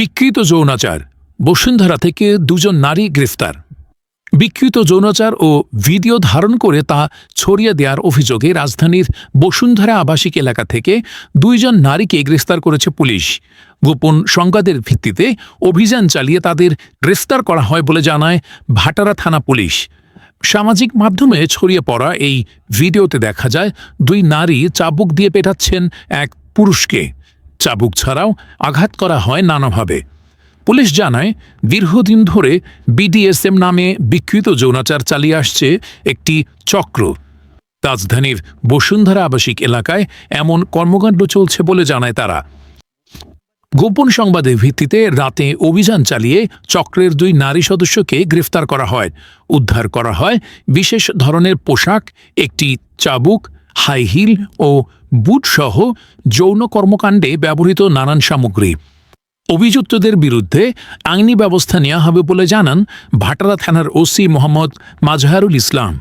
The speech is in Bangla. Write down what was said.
বিকৃত যৌনাচার, বসুন্ধরা থেকে দুজন নারী গ্রেফতার। বিকৃত যৌনাচার ও ভিডিও ধারণ করে তা ছড়িয়ে দেওয়ার অভিযোগে রাজধানীর বসুন্ধরা আবাসিক এলাকা থেকে দুইজন নারীকে গ্রেফতার করেছে পুলিশ। গোপন সংবাদের ভিত্তিতে অভিযান চালিয়ে তাদের গ্রেফতার করা হয় বলে জানায় ভাটারা থানা পুলিশ। সামাজিক মাধ্যমে ছড়িয়ে পড়া এই ভিডিওতে দেখা যায়, দুই নারী চাবুক দিয়ে পেটাচ্ছেন এক পুরুষকে। চাবুক ছাড়াও আঘাত করা হয় নানাভাবে। পুলিশ জানায়, দীর্ঘদিন ধরে বিডিএসএম নামে বিকৃত যৌনাচার চালিয়ে আসছে একটি চক্র। রাজধানীর বসুন্ধরা আবাসিক এলাকায় এমন কর্মকাণ্ড চলছে বলে জানায় তারা। গোপন সংবাদের ভিত্তিতে রাতে অভিযান চালিয়ে চক্রের দুই নারী সদস্যকে গ্রেফতার করা হয়। উদ্ধার করা হয় বিশেষ ধরনের পোশাক, একটি চাবুক হাই হিল ও বুটসহ যৌন কর্মকাণ্ডে ব্যবহৃত নানান সামগ্রী। অভিযুক্তদের বিরুদ্ধে আইনি ব্যবস্থা নেওয়া হবে বলে জানান ভাটারা থানার ওসি মোহাম্মদ মাজহারুল ইসলাম।